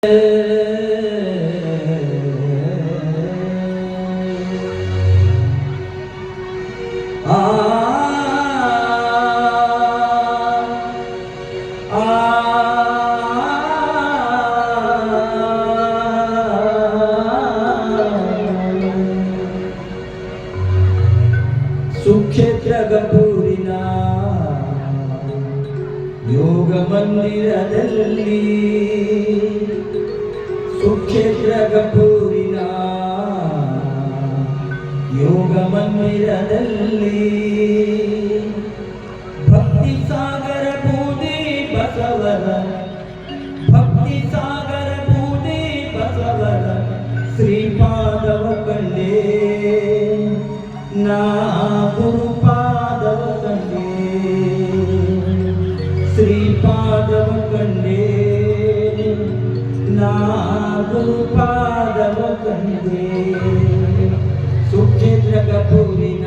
Ah, ah, ah. ಸುಕ್ಷೇತ್ರ ಗಪೂರಿನ ಯೋಗ ಮಂದಿರದಲ್ಲಿ ಶ್ರೀಪಾದವ ಕಂಡೆ ನಾ ಗುರುಪಾದವ ಕಂಡೆ. ಶ್ರೀಪಾದವ ಕಂಡೆ ನಾ ಗುರುಪಾದವ ಕಂಡೆ. ಸುಕ್ಷೇತ್ರ ಕಪೂರಿನ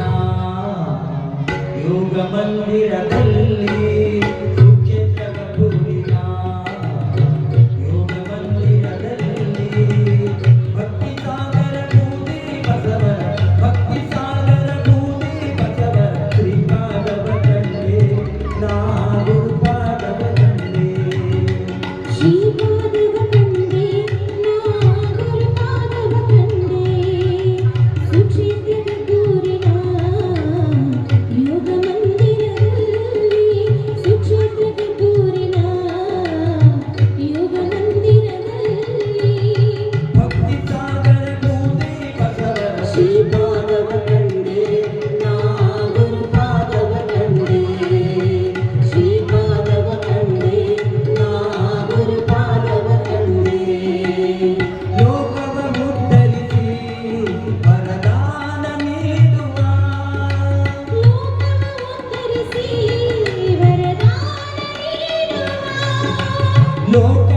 ಯೋಗ ಮಂದಿರ no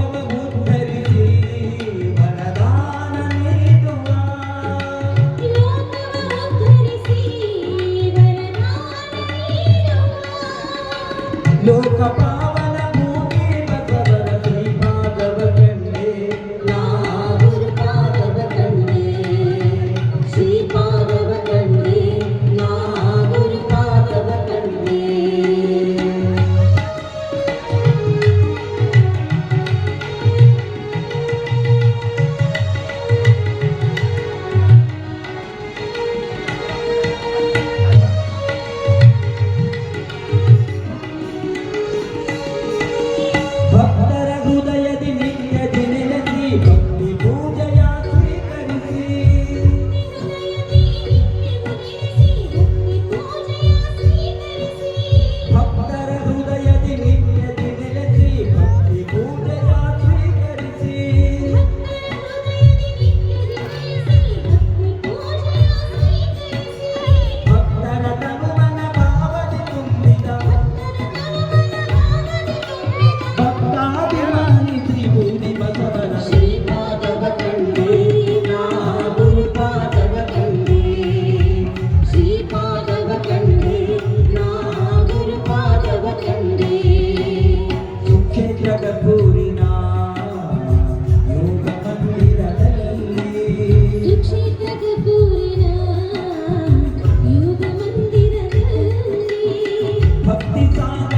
Happy birthday.